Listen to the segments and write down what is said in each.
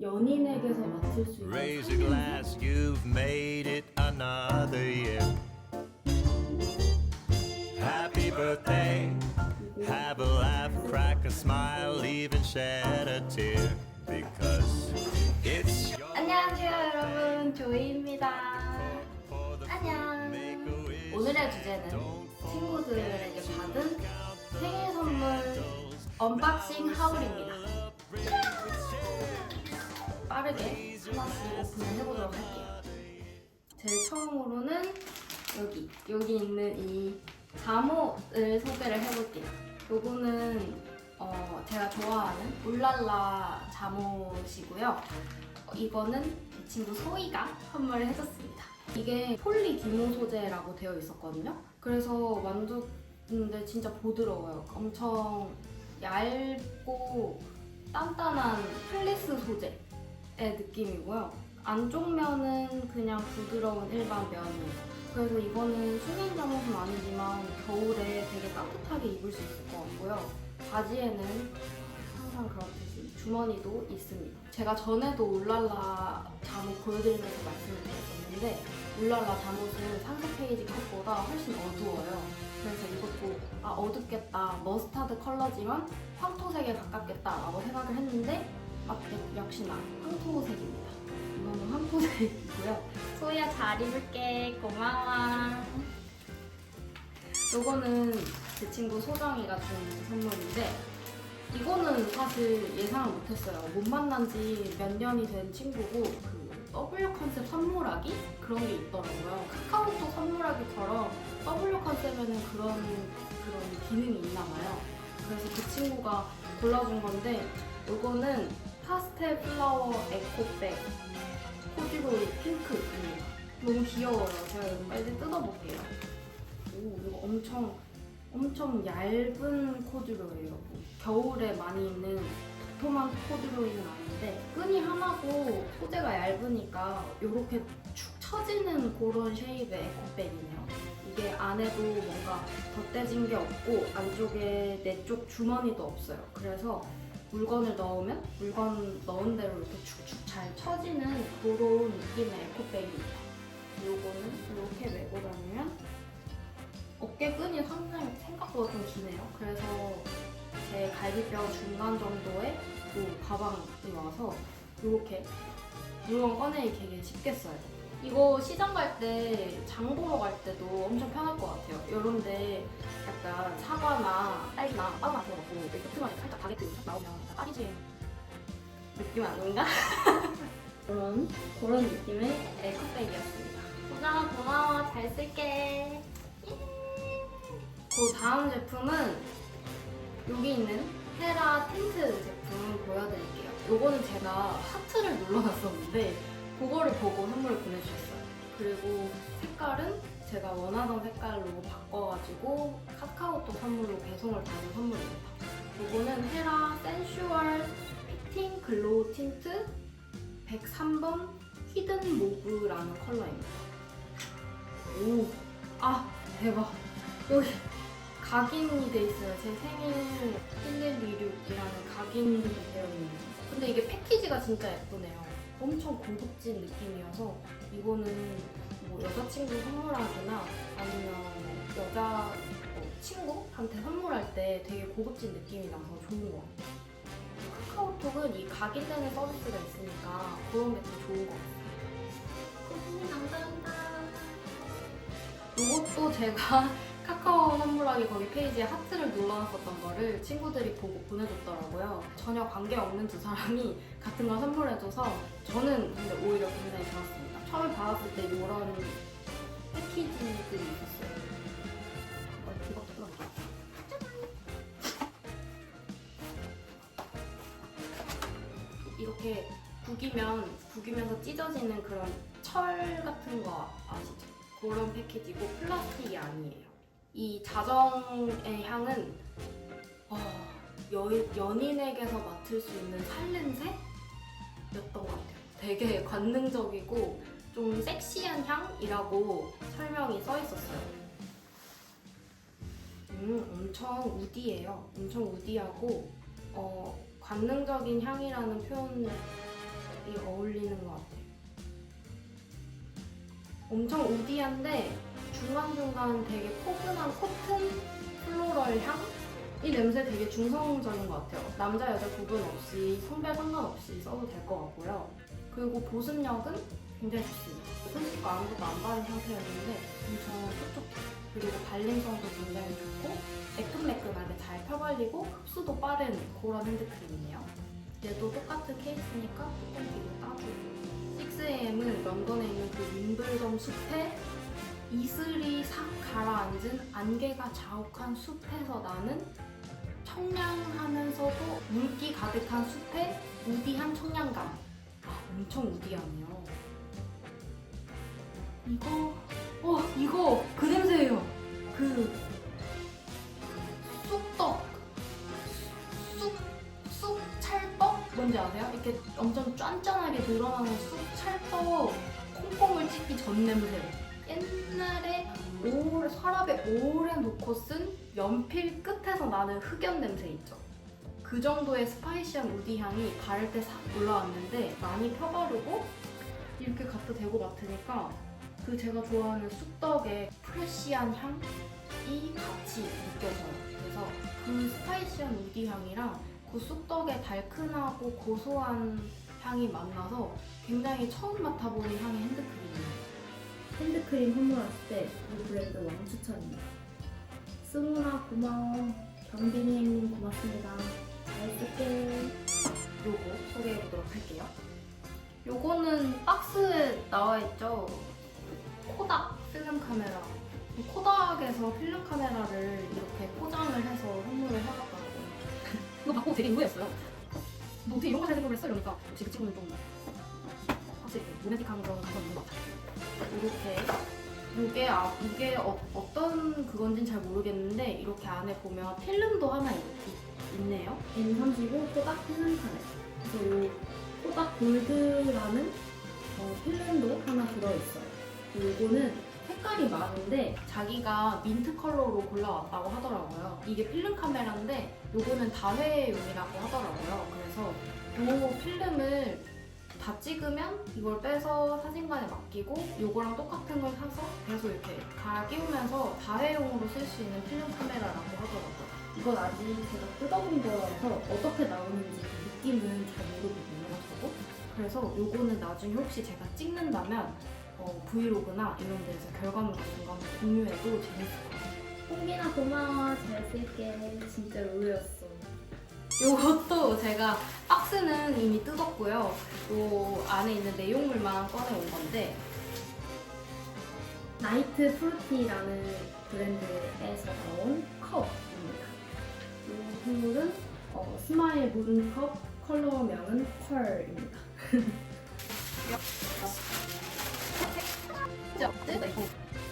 연인에게서 맡을 수 있는 Raise a glass, you've made it another year. Happy birthday, have a laugh, crack a smile, even shed a tear. Because it's your 안녕하세요 여러분 조이입니다 안녕 오늘의 주제는 친구들에게 받은 생일 선물 언박싱 하울입니다 오픈을 해보도록 할게요 제일 처음으로는 여기 여기 있는 이 잠옷을 소개를 해볼게요 요거는 어, 제가 좋아하는 울랄라 잠옷이고요 어, 이거는 제 친구 소희가 선물을 해줬습니다. 이게 폴리 기모 소재라고 되어 있었거든요. 그래서 만졌는데 진짜 부드러워요. 엄청 얇고 단단한 플리스 소재의 느낌이고요. 안쪽 면은 그냥 부드러운 일반 면이에요. 그래서 이거는 수면 잠옷은 아니지만 겨울에 되게 따뜻하게 입을 수 있을 것 같고요. 바지에는 항상 그렇듯이 주머니도 있습니다. 제가 전에도 울랄라 잠옷 보여드리면서 말씀을 드렸었는데 울랄라 잠옷은 상세 페이지 컷보다 훨씬 어두워요. 그래서 이것도 아 어둡겠다 머스타드 컬러지만 황토색에 가깝겠다라고 생각을 했는데 아, 역시나 황토색입니다. 이거는 황토색이고요. 소희야 잘 입을게 고마워. 요거는 제 친구 소정이가 준 선물인데 이거는 사실 예상을 못했어요. 못 만난 지 몇 년이 된 친구고 그 W 컨셉 선물하기 그런 게 있더라고요. 카카오톡 선물하기처럼 W 컨셉에는 그런 그런 기능이 있나 봐요. 그래서 그 친구가 골라준 건데 이거는 파스텔 플라워 에코백 코디로이 핑크입니다. 너무 귀여워요. 제가 이거 빨리 뜯어볼게요. 오, 이거 엄청 엄청 얇은 코듀로예요. 뭐 겨울에 많이 입는 도톰한 코듀로이는 아닌데 끈이 하나고 소재가 얇으니까 이렇게 축 처지는 그런 쉐입의 에코백이네요. 이게 안에도 뭔가 덧대진 게 없고 안쪽에 내 쪽 주머니도 없어요. 그래서 물건을 넣으면 물건 넣은 대로 이렇게 축축 잘 처지는 그런 느낌의 에코백입니다. 요거는 이렇게 메고 다니면 어깨 끈이 상당히 생각보다 좀 기네요. 그래서 제 갈비뼈 중간 정도의 그 가방이 와서 이렇게 물건 꺼내기 되게 쉽게 써요. 이거 시장 갈 때, 장 보러 갈 때도 엄청 편할 것 같아요. 이런데 약간 사과나 딸기나 바나나 들어가고 이렇게 틈틈하게 살짝 바게트 나오면 파리지 느낌 아닌가? 그런, 그런 느낌의 에코백이었습니다. 소장아 고마워. 잘 쓸게. 그 다음 제품은 여기 있는 헤라 틴트 제품 보여드릴게요. 요거는 제가 하트를 눌러놨었는데 그거를 보고 선물을 보내주셨어요. 그리고 색깔은 제가 원하던 색깔로 바꿔가지고 카카오톡 선물로 배송을 받은 선물입니다. 요거는 헤라 센슈얼 피팅 글로우 틴트 103번 히든 모브라는 컬러입니다. 오, 아 대박. 여기 각인이 돼 있어요. 제 생일 1126이라는 각인이 되어 있네요. 근데 이게 패키지가 진짜 예쁘네요. 엄청 고급진 느낌이어서 이거는 뭐 여자친구 선물하기나 아니면 여자 뭐 친구한테 선물할 때 되게 고급진 느낌이 나서 좋은 것 같아요. 카카오톡은 이 각인되는 서비스가 있으니까 그런 게 더 좋은 것 같아요. 감사합니다. 이것도 제가 선물하기 거기 페이지에 하트를 눌러놨었던 거를 친구들이 보고 보내줬더라고요. 전혀 관계없는 두 사람이 같은 걸 선물해줘서 저는 근데 오히려 굉장히 좋았습니다. 처음에 받았을 때 이런 패키지들이 있었어요. 어. 이렇게 구기면 구기면서 찢어지는 그런 철 같은 거 아시죠? 그런 패키지고 플라스틱이 아니에요. 이 자정의 향은 어, 여, 연인에게서 맡을 수 있는 살냄새였던 것 같아요. 되게 관능적이고 좀 섹시한 향이라고 설명이 써 있었어요. 음, 엄청 우디예요. 엄청 우디하고 어, 관능적인 향이라는 표현을 어울리는 것 같아요. 엄청 우디한데 중간중간 되게 포근한 코튼 플로럴 향? 이 냄새 되게 중성적인 것 같아요. 남자 여자 구분 없이 성별 상관없이 써도 될 것 같고요. 그리고 보습력은 굉장히 좋습니다. 손쉽고 아무것도 안 바른 상태였는데 엄청 촉촉해요. 그리고 발림성도 굉장히 좋고 매끈매끈하게 잘 펴발리고 흡수도 빠른 그런 핸드크림이에요. 얘도 똑같은 케이스니까 뚜껑끼리 따주고 6AM은 런던에 있는 그 윈블덤 숲에 이슬이 싹 가라앉은 안개가 자욱한 숲에서 나는 청량하면서도 물기 가득한 숲에 우디한 청량감. 아, 엄청 우디하네요. 이거, 어, 이거 그 냄새예요. 그 쑥떡, 쑥, 쑥 찰떡 뭔지 아세요? 이렇게 엄청 쫀쫀하게 드러나는 쑥 찰떡 콩콩을 찍기 전 냄새. 옛날에 오래 서랍에 오래 놓고 쓴 연필 끝에서 나는 흑연 냄새 있죠. 그 정도의 스파이시한 우디 향이 바를 때 싹 올라왔는데 많이 펴바르고 이렇게 갖다 대고 맡으니까 그 제가 좋아하는 쑥떡의 프레쉬한 향이 같이 느껴져요. 그래서 그 스파이시한 우디 향이랑 그 쑥떡의 달큰하고 고소한 향이 만나서 굉장히 처음 맡아보는 향의 핸드크림이에요. 핸드크림 선물했을 때이 브랜드 왕추천입니다. 승훈아 고마워. 경빈이님 고맙습니다. 잘 쓸게. 요거 소개해보도록 할게요. 요거는 박스에 나와있죠. 코닥 필름 카메라. 이 코닥에서 필름 카메라를 이렇게 포장을 해서 선물을 해봤다고. 이거 받고 되게 의외였어요. 너 어떻게 이런 거 잘 생각을 했어? 이러니까 역시 그 친구는 좀 감정이 있는 것 같아요. 이렇게 이게 아, 이게 어, 떤 그건진 잘 모르겠는데 이렇게 안에 보면 필름도 하나 있, 있- 있네요. N35 코닥 필름 카메라. 그래서 이 코닥 골드라는 어, 필름도 하나 들어있어요. 요거는 색깔이 많은데 자기가 민트 컬러로 골라왔다고 하더라고요. 이게 필름 카메라인데 요거는 다회용이라고 하더라고요. 그래서 요 필름을 다 찍으면 이걸 빼서 사진관에 맡기고 요거랑 똑같은 걸 사서 계속 이렇게 갈아 끼우면서 다회용으로 쓸 수 있는 필름 카메라라고 하더라고요. 이건 아직 제가 뜯어본 거라서 어떻게 나오는지 그 느낌은 잘 모르거든요. 저도. 그래서 요거는 나중에 혹시 제가 찍는다면 어, 브이로그나 이런 데서 결과물 같은 거 한번 공유해도 재밌을 것 같아요. 홍빈아 고마워. 잘 쓸게. 진짜 의외였어. 요것도 제가 박스는 이미 뜯었고요. 요 안에 있는 내용물만 꺼내온 건데 나이트 프루티라는 브랜드에서 나온 컵입니다. 이 선물은 어, 스마일 문컵 컬러명은 펄입니다.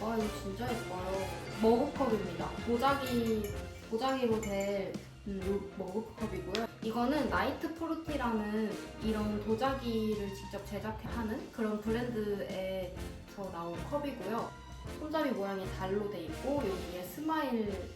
와 이거 진짜 예뻐요. 머그컵입니다. 도자기 도자기로 된 머그컵이고요. 이거는 나이트 프루티라는 이런 도자기를 직접 제작하는 그런 브랜드에서 나온 컵이고요. 손잡이 모양이 달로 돼 있고 여기에 스마일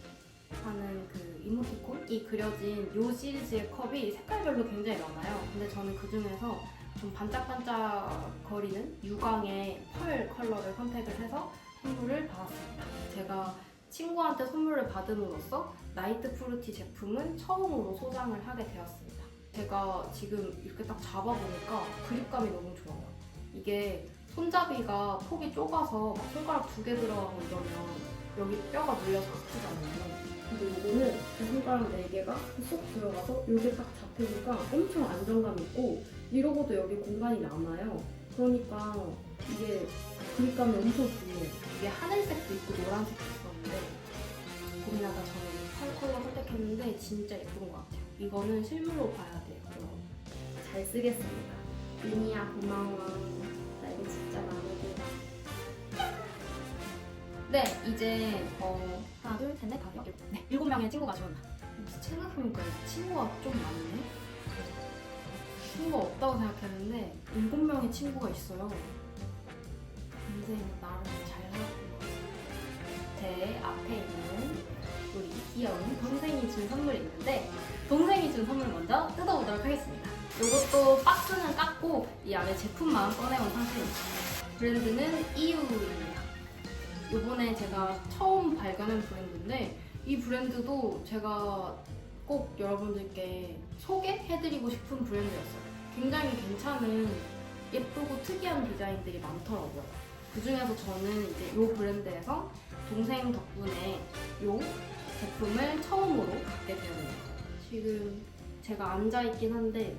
하는 그 이모티콘이 그려진 요 시리즈의 컵이 색깔별로 굉장히 많아요. 근데 저는 그 중에서 좀 반짝반짝 거리는 유광의 펄 컬러를 선택을 해서 선물을 받았습니다. 제가 친구한테 선물을 받음으로써 나이트 프루티 제품은 처음으로 소장을 하게 되었습니다. 제가 지금 이렇게 딱 잡아보니까 그립감이 너무 좋아요. 이게 손잡이가 폭이 좁아서 막 손가락 두 개 들어가고 이러면 여기 뼈가 눌려서 아프잖아요. 근데 이거는 제 손가락 4개가 쏙 들어가서 여기 딱 잡히니까 엄청 안정감 있고 이러고도 여기 공간이 남아요. 그러니까 이게 그립감이 엄청 좋네요. 이게 하늘색도 있고 노란색도 있 었는데 고민하다 저는 펄 컬러 선택했는데 진짜 예쁜 것 같아요. 이거는 실물로 봐야 돼요. 잘 쓰겠습니다. 미니야 고마워. 나 이거 진짜 마음에 들어. 네, 이제 어, 하나, 둘, 셋, 넷, 다섯, 여섯, 일곱, 네, 일곱 명의 친구가 좀 생각해보니까 친구가 좀 많네. 친구가 없다고 생각했는데 일곱 명의 친구가 있어요. 준 선물이 있는데 동생이 준 선물 먼저 뜯어보도록 하겠습니다. 이것도 박스는 깎고 이 안에 제품만 꺼내온 상태입니다. 브랜드는 EU입니다. 이번에 제가 처음 발견한 브랜드인데 이 브랜드도 제가 꼭 여러분들께 소개해드리고 싶은 브랜드였어요. 굉장히 괜찮은 예쁘고 특이한 디자인들이 많더라고요. 그 중에서 저는 이제 이 브랜드에서 동생 덕분에 이 제품을 처음으로 갖게 되었네요. 지금 제가 앉아있긴 한데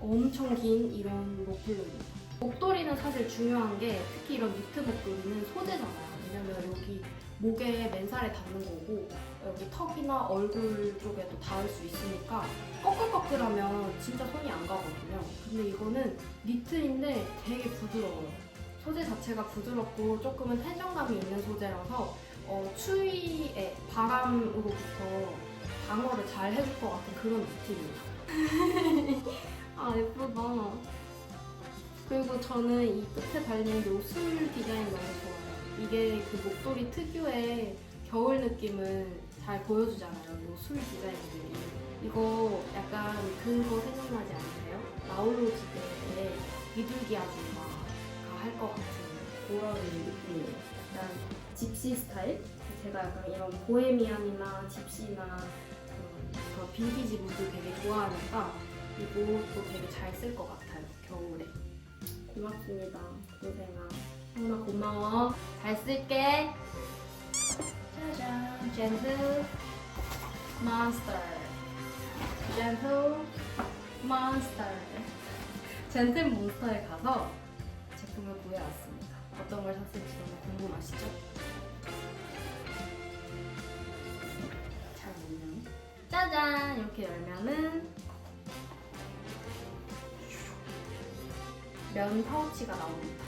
엄청 긴 이런 목블록입니다. 목도리는 사실 중요한 게 특히 이런 니트 목도리는 소재잖아요. 왜냐면 여기 목에 맨살에 닿는 거고 여기 턱이나 얼굴 쪽에도 닿을 수 있으니까 꺼끌꺼끌하면 진짜 손이 안 가거든요. 근데 이거는 니트인데 되게 부드러워요. 소재 자체가 부드럽고 조금은 텐션감이 있는 소재라서 어, 추위에 바람으로부터 방어를 잘 해줄 것 같은 그런 니트입니다. 아 예쁘다. 그리고 저는 이 끝에 달린 요술 디자인 너무 좋아요. 이게 그 목도리 특유의 겨울 느낌을 잘 보여주잖아요. 요술 디자인들이. 이거 약간 그거 생각나지 않으세요? 나홀로 집에 비둘기 아줌마가 할 것 같은 그런 느낌이에요. 약간 집시 스타일? 제가 약간 이런 보헤미안이나 집시나 그런 빈티지 무드 되게 좋아하니까 이것도 되게 잘 쓸 것 같아요. 겨울에. 고맙습니다. 동생아. 정말 고마워. 잘 쓸게. 짜잔. 젠틀 몬스터. 젠틀 몬스터. 젠틀 몬스터에 가서 제품을 구해왔습니다. 어떤 걸 샀을지 너무 궁금하시죠? 잘 보면 짜잔 이렇게 열면은 면 파우치가 나옵니다.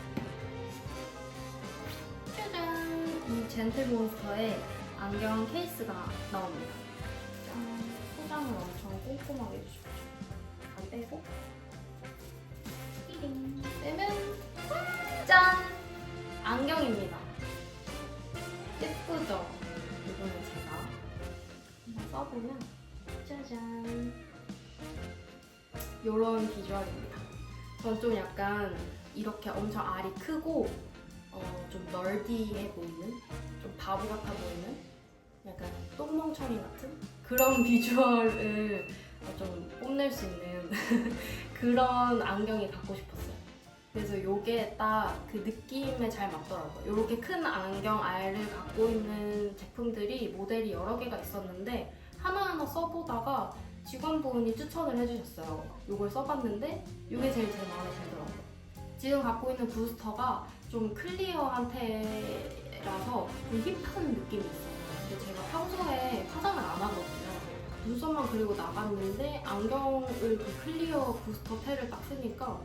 짜잔! 이 젠틀몬스터의 안경 케이스가 나옵니다. 짠! 포장을 엄청 꼼꼼하게 해주십시오. 안 빼고 빼면 짠! 안경입니다. 예쁘죠? 이거는 제가 한번 써보면 짜잔! 이런 비주얼입니다. 전 좀 약간 이렇게 엄청 알이 크고 어, 좀 널디해 보이는 좀 바보 같아 보이는 약간 똥멍청이 같은 그런 비주얼을 어, 좀 뽐낼 수 있는 그런 안경이 갖고 싶었어요. 그래서 요게 딱 그 느낌에 잘 맞더라고요. 이렇게 큰 안경 알을 갖고 있는 제품들이 모델이 여러 개가 있었는데 하나하나 써보다가 직원분이 추천을 해주셨어요. 이걸 써봤는데 이게 제일 제 마음에 들더라고요. 지금 갖고 있는 부스터가 좀 클리어한 테라서 좀 힙한 느낌이 있어요. 근데 제가 평소에 화장을 안 하거든요. 눈썹만 그리고 나갔는데 안경을 그 클리어 부스터 테를 딱 쓰니까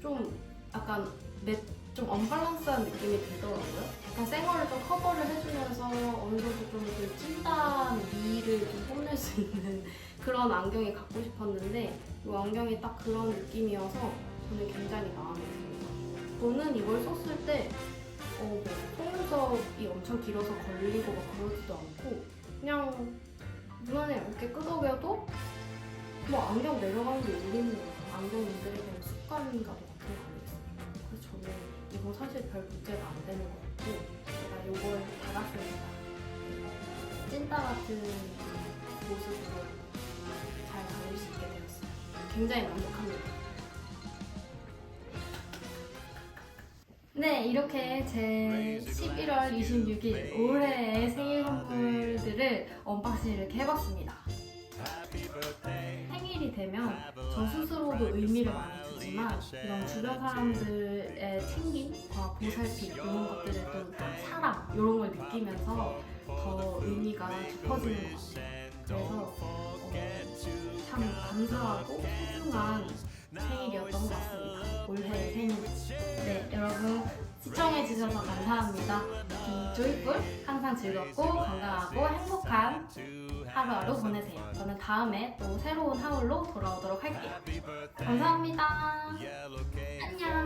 좀 약간 매, 좀 언밸런스한 느낌이 들더라고요. 약간 생얼을 좀 커버를 해주면서 어느 정도 좀그 찐단 미를 좀 뽐낼 수 있는 그런 안경이 갖고 싶었는데 이 안경이 딱 그런 느낌이어서 저는 굉장히 마음에 듭니다. 저는 이걸 썼을 때 어, 뭐 속눈썹이 엄청 길어서 걸리고 막 그러지도 않고 그냥 무난해요. 이렇게 끄덕여도 뭐 안경 내려가는 게 울리는 안경인데 그냥 습관인가 봐 이거 사실 별 문제가 안 되는 것 같고 제가 이걸 달았습니다. 찐따 같은 모습으로 잘 다닐 수 있게 되었어요. 굉장히 만족합니다. 네, 이렇게 제 11월 26일 올해의 생일 선물들을 언박싱 이렇게 해봤습니다. 생일이 되면 저 스스로도 의미를 많이 두지만 이런 주변 사람들의 챙김과 보살핌 이런 것들을 또 사랑 이런 걸 느끼면서 더 의미가 깊어지는 것 같아요. 그래서 어, 참 감사하고 소중한 생일이었던 것 같습니다. 올해의 생일. 네, 여러분 시청해주셔서 감사합니다. 이 조이풀 항상 즐겁고 건강하고 행복한 하루하루 보내세요. 저는 다음에 또 새로운 하울로 돌아오도록 할게요. 감사합니다. 안녕.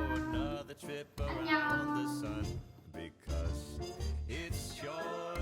안녕. Because it's your